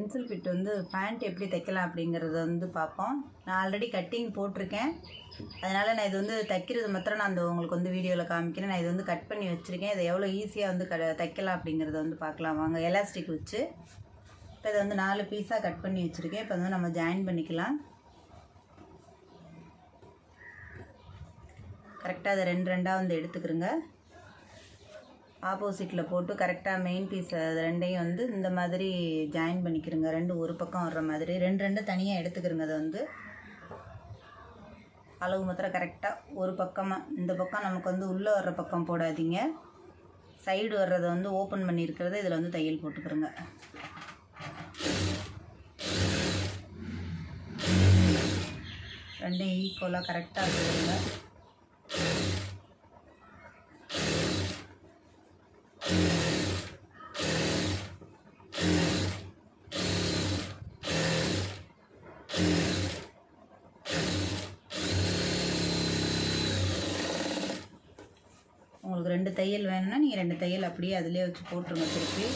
Pencil fit வந்து pant எப்படி தைக்கலாம் அப்படிங்கிறத வந்து பார்ப்போம். நான் ஆல்ரெடி கட்டிங் போட்டிருக்கேன். அதனால் நான் இது வந்து தைக்கிறது மாத்திரம் நான் அந்த உங்களுக்கு வந்து வீடியோவில் காமிக்கிறேன். நான் இது வந்து கட் பண்ணி வச்சுருக்கேன். இதை எவ்வளோ ஈஸியாக வந்து க தைக்கலாம் அப்படிங்கிறத வந்து பார்க்கலாம். வாங்க எலாஸ்டிக் வச்சு இப்போ இதை வந்து நாலு பீஸாக கட் பண்ணி வச்சுருக்கேன். இப்போ வந்து நம்ம ஜாயின் பண்ணிக்கலாம். கரெக்டாக அதை ரெண்டு ரெண்டாக வந்து எடுத்துக்கிறோங்க. ஆப்போசிட்டில் போட்டு கரெக்டாக மெயின் பீஸ் அது ரெண்டையும் வந்து இந்த மாதிரி ஜாயின் பண்ணிக்கிறங்க ரெண்டு ஒரு பக்கம் வர்ற மாதிரி. ரெண்டு ரெண்டு தனியாக எடுத்துக்கிறங்க அதை வந்து அளவு மாத்திரம் கரெக்டாக ஒரு பக்கமாக இந்த பக்கம் நமக்கு வந்து உள்ளே வர்ற பக்கம் போடாதீங்க. சைடு வர்றதை வந்து ஓப்பன் பண்ணியிருக்கிறத இதில் வந்து தையல் போட்டுக்கிறோங்க ரெண்டும் ஈக்குவலாக கரெக்டாக இருக்குதுங்க உங்களுக்கு ரெண்டு தையல் வேணும்னா நீங்கள் ரெண்டு தையல் அப்படியே அதிலே வச்சு போட்டுருங்க திருப்பி.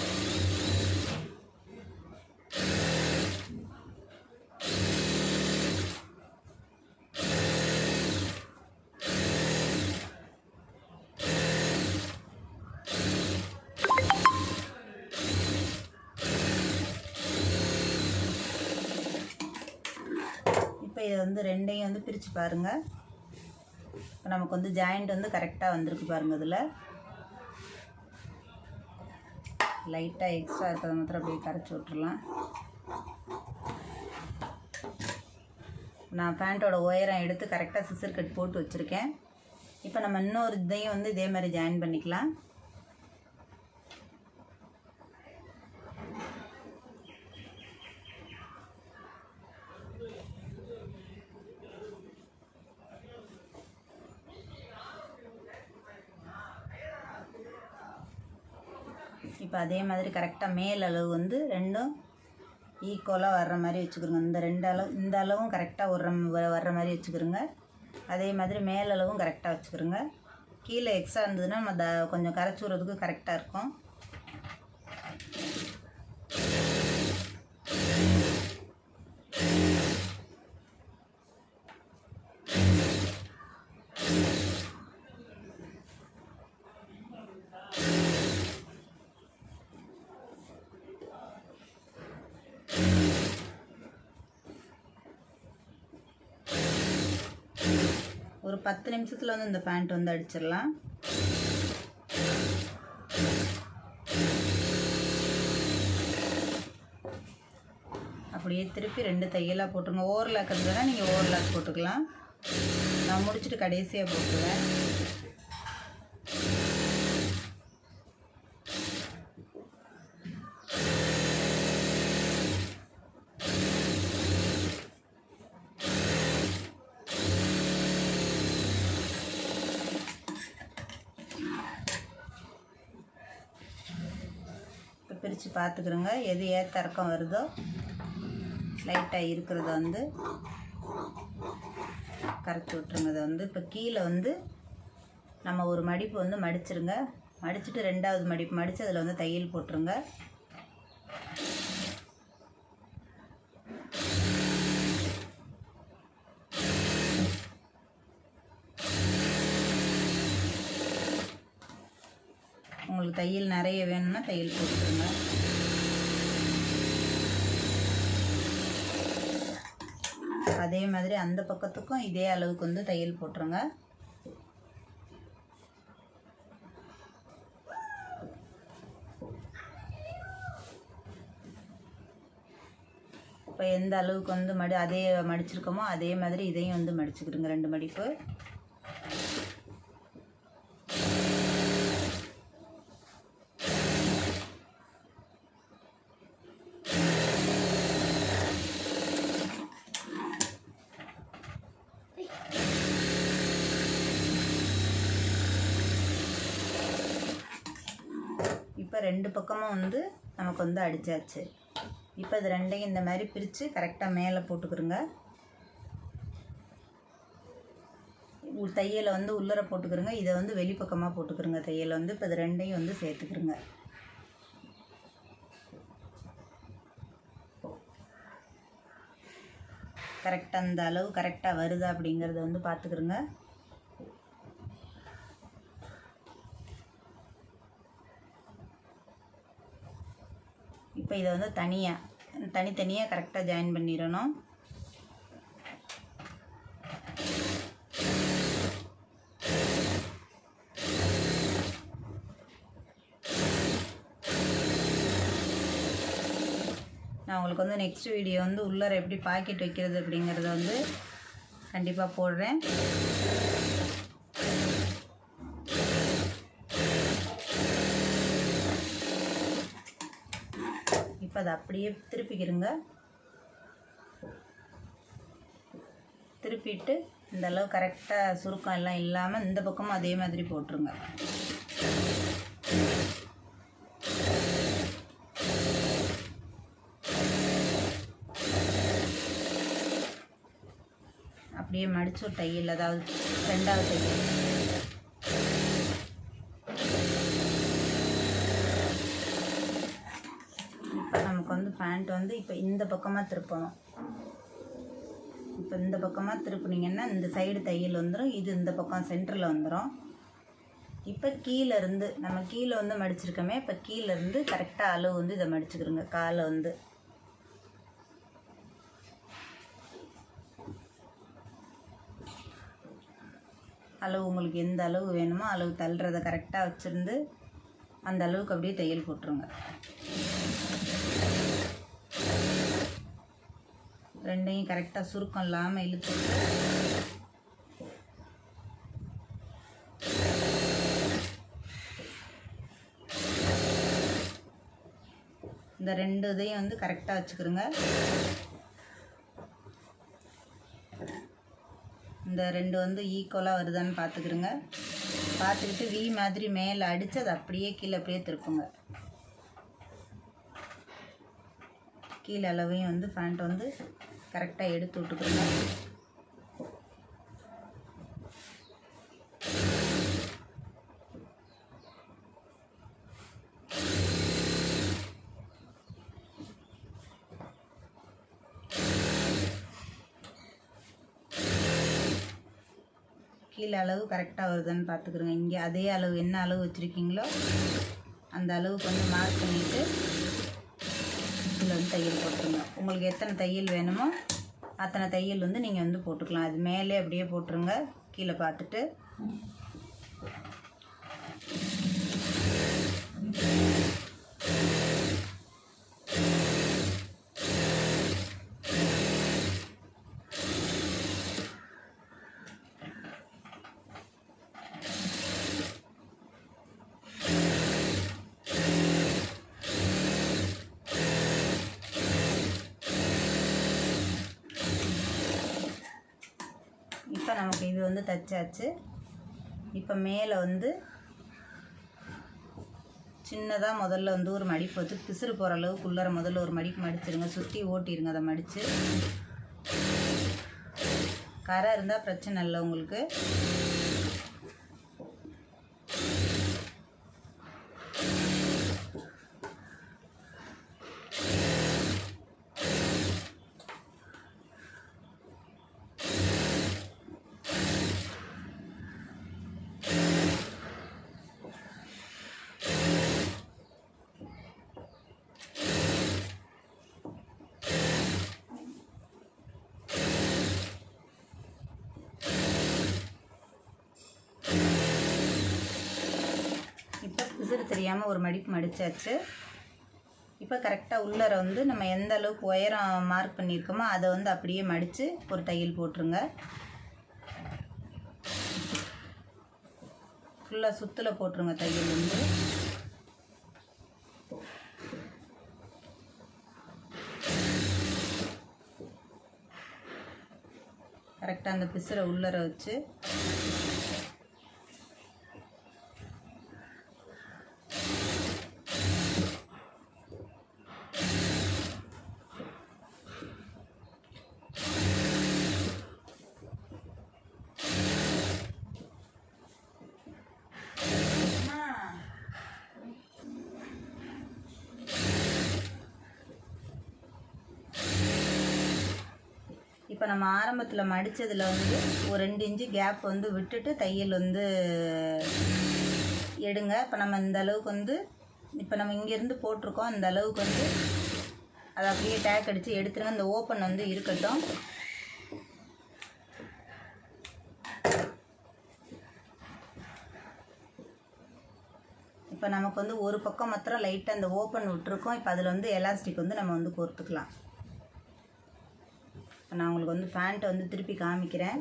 இப்போ இதை வந்து ரெண்டையும் வந்து பிரித்து பாருங்கள் இப்போ நமக்கு வந்து ஜாயிண்ட் வந்து கரெக்டாக வந்திருக்கு பாருங்கள் இதில். லைட்டாக எக்ஸ்ட்ரா இருக்கிறத மாத்திரம் அப்படியே கரைச்சி விட்றலாம் நான் பேண்ட்டோட ஒயரம் எடுத்து கரெக்டாக சிசர் கட் போட்டு வச்சுருக்கேன். இப்போ நம்ம இன்னொரு இதையும் வந்து இதே மாதிரி ஜாயின் பண்ணிக்கலாம். இப்போ அதே மாதிரி கரெக்டாக மேல் அளவு வந்து ரெண்டும் ஈக்குவலாக வர்ற மாதிரி வச்சுக்கிறோங்க. இந்த ரெண்டு அளவு இந்த அளவும் கரெக்டாக வர்ற வ- வர்ற மாதிரி வச்சுக்கிறோங்க. அதே மாதிரி மேலளவும் கரெக்டாக வச்சுக்கிறோங்க. கீழே எக்ஸ்ட்ரா இருந்ததுன்னா நம்ம த கொஞ்சம் கரைச்சி விட்றதுக்கு கரெக்டாக இருக்கும். ஒரு பத்து நிமிஷத்தில் வந்து இந்த பேண்ட் வந்து அடிச்சிடலாம். அப்படியே திருப்பி ரெண்டு தையலாக போட்டுருங்க. ஓவர்லாக் இருந்ததுன்னா நீங்கள் ஓவர்லாக் போட்டுக்கலாம். நான் முடிச்சுட்டு கடைசியாக போட்டுருவேன் இப்போ பிரித்து பார்த்துக்கிறோங்க. எது ஏத்தறக்கம் வருதோ லைட்டாக இருக்கிறத வந்து கரைச்சி விட்ருங்க இதை வந்து இப்போ கீழே வந்து நம்ம ஒரு மடிப்பு வந்து மடிச்சிருங்க. மடிச்சுட்டு ரெண்டாவது மடிப்பு மடித்து அதில் வந்து தையல் போட்டுருங்க. உங்களுக்கு தையல் நிறைய வேணும்னா தையல் போட்டுருங்க அதே மாதிரி அந்த பக்கத்துக்கும் இதே அளவுக்கு வந்து தையல் போட்டுருங்க. இப்போ எந்த அளவுக்கு வந்து மடி அதே மடிச்சிருக்கோமோ அதே மாதிரி இதையும் வந்து மடிச்சுக்கிடுங்க. ரெண்டு மடிப்பு. இப்போ ரெண்டு பக்கமும் வந்து நமக்கு வந்து அடித்தாச்சு இப்போ இது ரெண்டையும் இந்த மாதிரி பிரித்து கரெக்டாக மேலே போட்டுக்கிறோங்க. தையலை வந்து உள்ளர போட்டுக்கிறோங்க. இதை வந்து வெளிப்பக்கமாக போட்டுக்கிறோங்க தையலை வந்து. இப்போ இது ரெண்டையும் வந்து சேர்த்துக்கிறோங்க. கரெக்டாக அந்த அளவு கரெக்டாக வருதா அப்படிங்கிறத வந்து பார்த்துக்கிறோங்க. இப்போ இதை வந்து தனியாக தனித்தனியாக கரெக்டாக ஜாயின் பண்ணிடணும். நான் உங்களுக்கு வந்து நெக்ஸ்ட் வீடியோ வந்து உள்ளார எப்படி பாக்கெட் வைக்கிறது அப்படிங்கிறத வந்து கண்டிப்பாக போடுறேன். அதை அப்படியே திருப்பிக்கிறங்க திருப்பிட்டு இந்தளவு கரெக்டாக சுருக்கம் எல்லாம் இல்லாமல் இந்த பக்கமும் அதே மாதிரி போட்டுருங்க. அப்படியே மடிச்சு தையல் அதாவது ரெண்டாவது தையல் இப்போ நமக்கு வந்து பேண்ட் வந்து இப்போ இந்த பக்கமாக திருப்பணும். இப்போ இந்த பக்கமாக திருப்பினீங்கன்னா இந்த சைடு தையல் வந்துடும் இது இந்த பக்கம் சென்டரில் வந்துடும் இப்போ கீழேருந்து நம்ம கீழே வந்து மடிச்சிருக்கோமே இப்போ கீழேருந்து கரெக்டாக அளவு வந்து இதை மடிச்சுக்கிறோங்க காலை வந்து. அளவு உங்களுக்கு எந்த அளவு வேணுமோ அளவு தள்ளுறதை கரெக்டாக வச்சுருந்து அந்த அளவுக்கு அப்படியே தையல் போட்டுருங்க. ரெண்டையும் கரெக்டாக சுருக்கம் இல்லாமல் இழுத்து. இந்த ரெண்டு இதையும் வந்து கரெக்டாக வச்சுக்கிறோங்க இந்த ரெண்டு வந்து ஈக்குவலாக வருதான்னு பார்த்துக்கிறோங்க பார்த்துக்கிட்டு வி மாதிரி மேலே அடித்து அதை அப்படியே கீழே அப்படியே திருப்புங்க கீழே அளவையும் வந்து ஃபேண்ட் வந்து கரெக்டாக எடுத்து விட்டுக்கிறோங்க கீழே அளவு கரெக்டாக வருதுன்னு பார்த்துக்குறோங்க இங்கே அதே அளவு என்ன அளவு வச்சுருக்கீங்களோ அந்த அளவு கொஞ்சம் மார்க் பண்ணிவிட்டு இதில் வந்து தையல் போட்டுருங்க. உங்களுக்கு எத்தனை தையல் வேணுமோ அத்தனை தையல் வந்து நீங்கள் வந்து போட்டுக்கலாம். அது மேலே அப்படியே போட்டுருங்க. கீழே பார்த்துட்டு இப்போ நமக்கு இது வந்து தச்சாச்சு இப்போ மேலே வந்து சின்னதாக முதல்ல வந்து ஒரு மடிப்பு வச்சு பிசுறு போகிற அளவுக்கு உள்ளார முதல்ல ஒரு மடிப்பு மடிச்சிருங்க. சுற்றி ஓட்டிடுங்க அதை மடித்து கரை இருந்தால் பிரச்சனை இல்லை உங்களுக்கு. இப்போ பிசுறு தெரியாமல் ஒரு மடிப்பு மடித்தாச்சு இப்போ கரெக்டாக உள்ளர வந்து நம்ம எந்த அளவுக்கு உயரம் மார்க் பண்ணியிருக்கோமோ அதை வந்து அப்படியே மடித்து ஒரு தையல் போட்டுருங்க. ஃபுல்லாக சுத்தில் போட்டுருங்க தையல் வந்து. கரெக்டாக அந்த பிசுரை உள்ளர வச்சு இப்போ நம்ம ஆரம்பத்தில் மடித்ததில் வந்து ஒரு ரெண்டு இன்ச்சு கேப் வந்து விட்டுட்டு தையல் வந்து எடுங்க. இப்போ நம்ம இந்த அளவுக்கு வந்து இப்போ நம்ம இங்கேருந்து போட்டிருக்கோம். அந்த அளவுக்கு வந்து அதை அப்படியே டேக் அடித்து எடுத்துருங்க. இந்த ஓப்பன் வந்து இருக்கட்டும். இப்போ நமக்கு வந்து ஒரு பக்கம் மாத்திரம் லைட்டாக அந்த ஓப்பன் விட்டுருக்கோம். இப்போ அதில் வந்து எலாஸ்டிக் வந்து நம்ம வந்து கோர்த்துக்கலாம் இப்போ நான் உங்களுக்கு வந்து பேண்ட்டை வந்து திருப்பி காமிக்கிறேன்.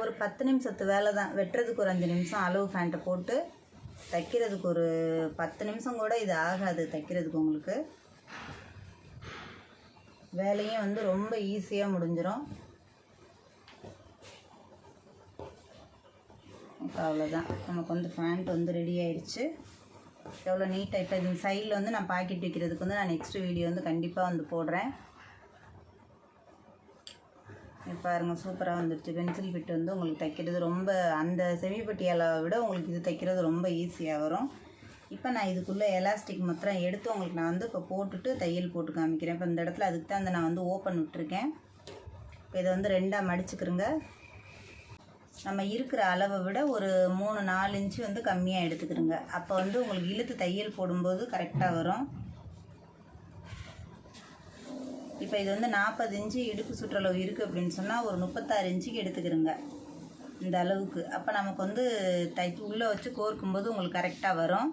ஒரு பத்து நிமிஷத்து வேலை தான். வெட்டுறதுக்கு ஒரு அஞ்சு நிமிஷம் அளவு ஃபேண்ட்டை போட்டு தைக்கிறதுக்கு ஒரு பத்து நிமிஷம் கூட இது ஆகாது தைக்கிறதுக்கு உங்களுக்கு. வேலையும் வந்து ரொம்ப ஈஸியாக முடிஞ்சிடும் இப்போ அவ்வளோதான் நமக்கு வந்து ஃபேண்ட் வந்து ரெடி ஆயிடுச்சு. எவ்வளோ நீட்டாக இப்போ இது சைடில் வந்து நான் பாக்கெட் வைக்கிறதுக்கு வந்து நான் நெக்ஸ்ட் வீடியோ வந்து கண்டிப்பாக வந்து போடுறேன். இது பாருங்க சூப்பராக வந்துடுச்சு பென்சில் ஃபிட் வந்து உங்களுக்கு தைக்கிறது ரொம்ப அந்த செமிப்பட்டியாலை விட உங்களுக்கு இது தைக்கிறது ரொம்ப ஈஸியாக வரும். இப்போ நான் இதுக்குள்ளே எலாஸ்டிக் மாத்திரம் எடுத்து உங்களுக்கு நான் வந்து இப்போ போட்டுட்டு தையல் போட்டு காமிக்கிறேன். இப்போ இந்த இடத்துல அதுக்கு தான் அந்த நான் வந்து ஓப்பன் விட்டுருக்கேன். இப்போ இதை வந்து ரெண்டாக மடிச்சுக்கிறேங்க நம்ம இருக்கிற அளவை விட ஒரு மூணு நாலு இன்ச்சு வந்து கம்மியாக எடுத்துக்கிறோங்க அப்போ வந்து உங்களுக்கு இழுத்து தையல் போடும்போது கரெக்டாக வரும். இப்போ இது வந்து நாற்பது இன்ச்சு இடுப்பு சுற்றளவு இருக்குது அப்படின்னு சொன்னால் ஒரு முப்பத்தாறு இன்ச்சுக்கு எடுத்துக்கிறோங்க இந்த அளவுக்கு. அப்போ நமக்கு வந்து தை உள்ளே வச்சு கோர்க்கும்போது உங்களுக்கு கரெக்டாக வரும்.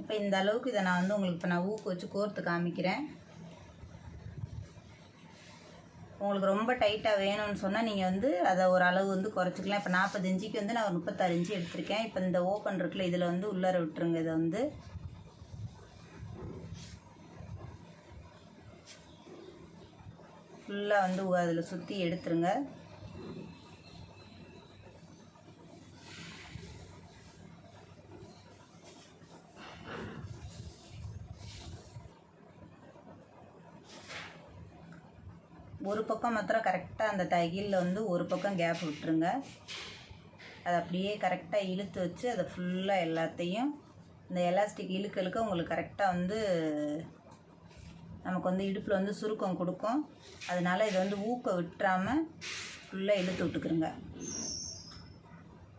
இப்போ இந்த அளவுக்கு இதை நான் வந்து உங்களுக்கு இப்போ நான் ஊக்கு வச்சு கோர்த்து காமிக்கிறேன். உங்களுக்கு ரொம்ப டைட்டாக வேணும்னு சொன்னால் நீங்கள் வந்து அதை ஒரு அளவு வந்து குறைச்சிக்கலாம். இப்போ நாற்பது இன்ச்சுக்கு வந்து நான் ஒரு முப்பத்தாறு இஞ்சி எடுத்திருக்கேன். இப்போ இந்த ஓப்பன் இருக்குல்ல இதில் வந்து உள்ளார விட்டுருங்க. இதை வந்து ஃபுல்லாக வந்து அதில் சுற்றி எடுத்துருங்க. ஒரு பக்கம் மாத்திரம் கரெக்டாக அந்த தையலில் வந்து ஒரு பக்கம் கேப் விட்டுருங்க. அதை அப்படியே கரெக்டாக இழுத்து வச்சு அதை ஃபுல்லாக எல்லாத்தையும் இந்த எலாஸ்டிக் இழுக்க இழுக்க உங்களுக்கு கரெக்டாக வந்து நமக்கு வந்து இடுப்பில் வந்து சுருக்கம் கொடுக்கும். அதனால் இதை வந்து ஊக்க விட்டுறாமல் ஃபுல்லாக இழுத்து விட்டுக்குருங்க.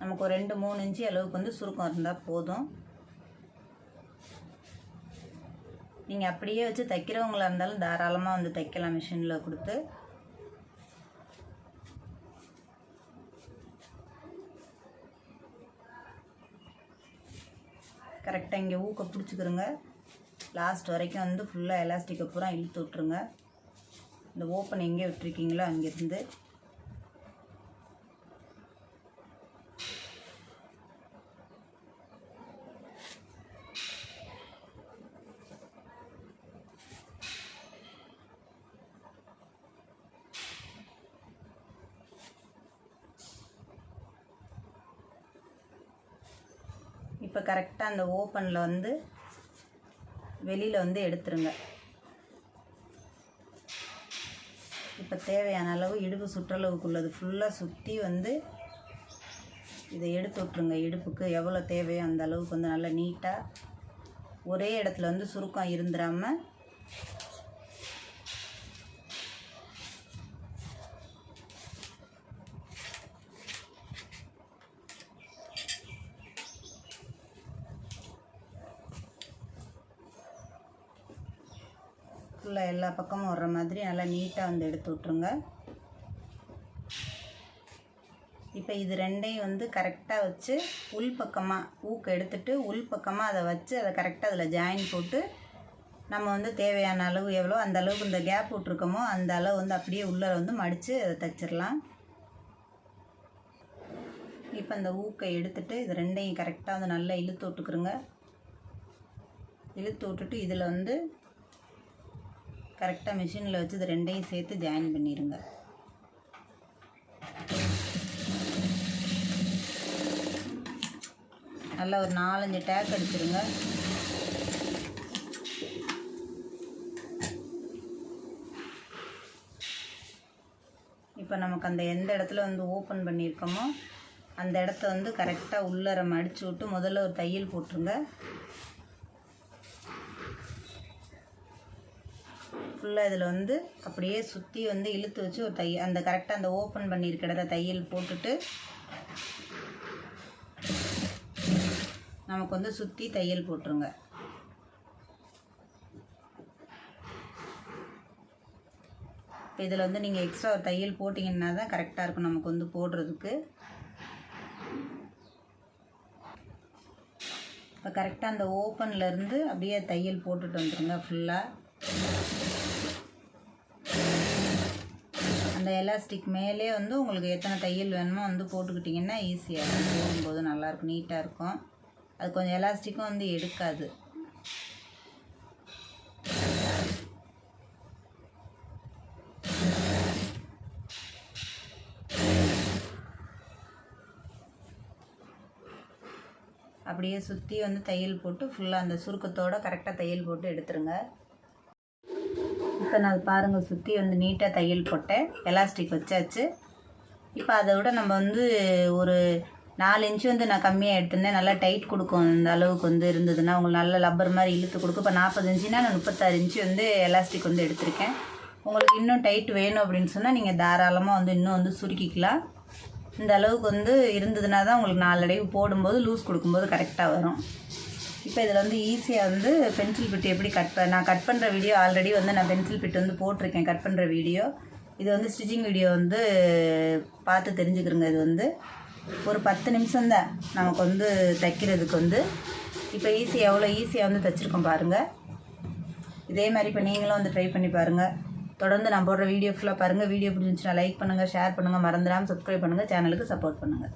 நமக்கு ஒரு ரெண்டு மூணு இன்ச்சு அளவுக்கு வந்து சுருக்கம் இருந்தால் போதும். நீங்கள் அப்படியே வச்சு தைக்கிறவங்களா இருந்தாலும் தாராளமாக வந்து தைக்கலாம் மிஷினில் கொடுத்து. கரெக்டாக இங்கே ஊக்க பிடிச்சிக்கிறோங்க லாஸ்ட் வரைக்கும் வந்து ஃபுல்லாக எலாஸ்டிக்கை பூரா இழுத்து விட்ருங்க இந்த ஓப்பன் எங்கே விட்டுருக்கீங்களோ அங்கேருந்து. இப்போ கரெக்டாக அந்த ஓப்பனில் வந்து வெளியில் வந்து எடுத்துருங்க. இப்போ தேவையான அளவு இடுப்பு சுற்றளவுக்குள்ளது. ஃபுல்லாக சுற்றி வந்து இதை எடுத்து விட்ருங்க இடுப்புக்கு எவ்வளோ தேவையோ அந்த அளவுக்கு வந்து நல்லா நீட்டாக ஒரே இடத்துல வந்து சுருக்கம் இருந்துடாமல் ஃபுல்லாக எல்லா பக்கமும் வர்ற மாதிரி நல்லா நீட்டாக வந்து எடுத்து விட்ருங்க இப்போ இது ரெண்டையும் வந்து கரெக்டாக வச்சு உள் பக்கமாக ஊக்கு எடுத்துட்டு உள் பக்கமாக அதை வச்சு அதை கரெக்டாக அதில் ஜாயின் போட்டு நம்ம வந்து தேவையான அளவு எவ்வளோ அந்த அளவுக்கு இந்த கேப் விட்ருக்கோமோ அந்த அளவு வந்து அப்படியே உள்ளே வந்து மடித்து அதை தைச்சிடலாம் இப்போ இந்த ஊக்கை எடுத்துட்டு இது ரெண்டையும் கரெக்டாக வந்து நல்லா இழுத்து விட்டுக்குருங்க. இழுத்து விட்டுட்டு இதில் வந்து கரெக்டாக மிஷினில் வச்சு இது ரெண்டையும் சேர்த்து ஜாயின் பண்ணிடுங்க நல்லா ஒரு நாலஞ்சு டேக் அடிச்சிருங்க. இப்போ நமக்கு அந்த எந்த இடத்துல வந்து ஓப்பன் பண்ணியிருக்கோமோ அந்த இடத்த வந்து கரெக்டாக உள்ளர மடிச்சு விட்டு முதல்ல ஒரு தையல் போட்டுருங்க. ஃபுல்லாக இதில் வந்து அப்படியே சுற்றி வந்து இழுத்து வச்சு ஒரு தையல் அந்த கரெக்டாக அந்த ஓப்பன் பண்ணியிருக்கிறத தையல் போட்டுட்டு நமக்கு வந்து சுற்றி தையல் போட்டுருங்க. இப்போ இதில் வந்து நீங்கள் எக்ஸ்ட்ரா ஒரு தையல் போட்டிங்கன்னா தான் கரெக்டாக இருக்கும் நமக்கு வந்து போடுறதுக்கு. இப்போ கரெக்டாக அந்த ஓப்பனில் இருந்து அப்படியே தையல் போட்டுட்டு வந்துடுங்க ஃபுல்லாக அந்த எலாஸ்டிக் மேலே வந்து உங்களுக்கு எத்தனை தையல் வேணுமோ வந்து போட்டுக்கிட்டிங்கன்னா ஈஸியாக இருக்கும். போடும்போது நல்லாயிருக்கும் நீட்டாக இருக்கும். அது கொஞ்சம் எலாஸ்டிக்கும் வந்து எடுக்காது. அப்படியே சுற்றி வந்து தையல் போட்டு ஃபுல்லாக அந்த சுருக்கத்தோட கரெக்டாக தையல் போட்டு எடுத்துருங்க. இப்போ நான் பாருங்கள் சுற்றி வந்து நீட்டாக தையல் போட்டேன். எலாஸ்டிக் வச்சாச்சு. இப்போ அதை விட நம்ம வந்து ஒரு நாலு இன்ச்சு வந்து நான் கம்மியாக எடுத்திருந்தேன். நல்லா டைட் கொடுக்கும் இந்த அளவுக்கு வந்து இருந்ததுன்னா உங்களுக்கு நல்ல லப்பர் மாதிரி இழுத்து கொடுக்கும். இப்போ நாற்பது இன்ச்சுனா நான் முப்பத்தாறு இன்ச்சு வந்து எலாஸ்டிக் வந்து எடுத்திருக்கேன். உங்களுக்கு இன்னும் டைட் வேணும் அப்படின்னு சொன்னால் நீங்கள் தாராளமாக வந்து இன்னும் வந்து சுருக்கிக்கலாம். இந்த அளவுக்கு வந்து இருந்ததுன்னா தான் உங்களுக்கு நாலடைவு போடும்போது லூஸ் கொடுக்கும்போது கரெக்டாக வரும். இப்போ இதில் வந்து ஈஸியாக வந்து பென்சில் பிட்டு எப்படி கட் ப நான் கட் பண்ணுற வீடியோ ஆல்ரெடி வந்து நான் பென்சில் பிட்டு வந்து போட்டிருக்கேன் கட் பண்ணுற வீடியோ இது வந்து ஸ்டிச்சிங் வீடியோ வந்து பார்த்து தெரிஞ்சுக்கிறோங்க இது வந்து. ஒரு பத்து நிமிஷம் தான் நமக்கு வந்து தைக்கிறதுக்கு வந்து. இப்போ ஈஸியாக எவ்வளோ ஈஸியாக வந்து தைச்சிருக்கோம் பாருங்கள் இதே மாதிரி இப்போ நீங்களும் வந்து ட்ரை பண்ணி பாருங்கள் தொடர்ந்து நான் போடுற வீடியோ ஃபுல்லாக பாருங்கள் வீடியோ பிடிச்சிருந்துச்சுன்னா லைக் பண்ணுங்கள் ஷேர் பண்ணுங்கள் மறந்துடாமல் சப்ஸ்கிரைப் பண்ணுங்கள் சேனலுக்கு சப்போர்ட் பண்ணுங்கள்